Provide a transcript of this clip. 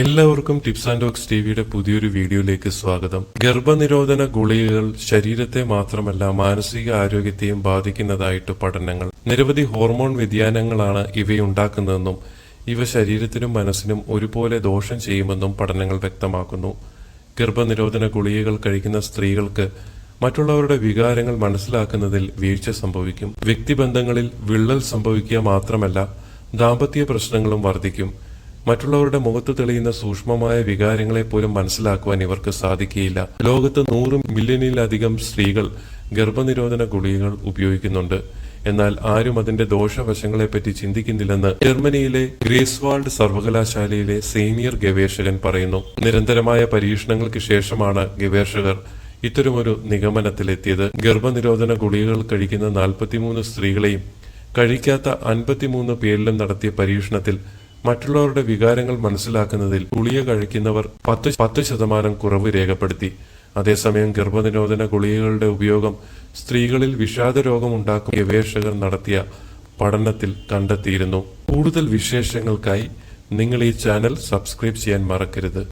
എല്ലാവർക്കും tips and talks ടിവിയുടെ പുതിയൊരു വീഡിയോയിലേക്ക് സ്വാഗതം. ഗർഭനിരോധന ഗുളികകൾ ശരീരത്തെ മാത്രമല്ല മാനസിക ആരോഗ്യത്തെയും ബാധിക്കുന്നതായിട്ട് പഠനങ്ങൾ. നിരവധി ഹോർമോൺ വ്യതിയാനങ്ങളാണ് ഇവയുണ്ടാക്കുന്നതെന്നും ഇവ ശരീരത്തിനും മനസ്സിനും ഒരുപോലെ ദോഷം ചെയ്യുമെന്നും പഠനങ്ങൾ വ്യക്തമാക്കുന്നു. ഗർഭനിരോധന ഗുളികകൾ കഴിക്കുന്ന സ്ത്രീകൾക്ക് മറ്റുള്ളവരുടെ വികാരങ്ങൾ മനസ്സിലാക്കുന്നതിൽ വീഴ്ച സംഭവിക്കും. വ്യക്തിബന്ധങ്ങളിൽ വിള്ളൽ സംഭവിക്കുക മാത്രമല്ല ദാമ്പത്യ പ്രശ്നങ്ങളും വർദ്ധിക്കും. മറ്റുള്ളവരുടെ മുഖത്ത് തെളിയുന്ന സൂക്ഷ്മമായ വികാരങ്ങളെ പോലും മനസ്സിലാക്കുവാൻ ഇവർക്ക് സാധിക്കുകയില്ല. ലോകത്ത് നൂറ് മില്യണിലധികം സ്ത്രീകൾ ഗർഭനിരോധന ഗുളികകൾ ഉപയോഗിക്കുന്നുണ്ട്. എന്നാൽ ആരും അതിന്റെ ദോഷവശങ്ങളെപ്പറ്റി ചിന്തിക്കുന്നില്ലെന്ന് ജർമ്മനിയിലെ ഗ്രേസ്വാൾഡ് സർവകലാശാലയിലെ സീനിയർ ഗവേഷകൻ പറയുന്നു. നിരന്തരമായ പരീക്ഷണങ്ങൾക്ക് ശേഷമാണ് ഗവേഷകർ ഇത്തരമൊരു നിഗമനത്തിലെത്തിയത്. ഗർഭനിരോധന ഗുളികകൾ കഴിക്കുന്ന നാൽപ്പത്തിമൂന്ന് സ്ത്രീകളെയും കഴിക്കാത്ത അൻപത്തിമൂന്ന് പേരിലും നടത്തിയ പരീക്ഷണത്തിൽ മറ്റുള്ളവരുടെ വികാരങ്ങൾ മനസ്സിലാക്കുന്നതിൽ ഗുളിക കഴിക്കുന്നവർ പത്ത് പത്ത് ശതമാനം കുറവ് രേഖപ്പെടുത്തി. അതേസമയം ഗർഭനിരോധന ഗുളികകളുടെ ഉപയോഗം സ്ത്രീകളിൽ വിഷാദ രോഗമുണ്ടാക്കും ഗവേഷകർ നടത്തിയ പഠനത്തിൽ കണ്ടെത്തിയിരുന്നു. കൂടുതൽ വിശേഷങ്ങൾക്കായി നിങ്ങൾ ഈ ചാനൽ സബ്സ്ക്രൈബ് ചെയ്യാൻ മറക്കരുത്.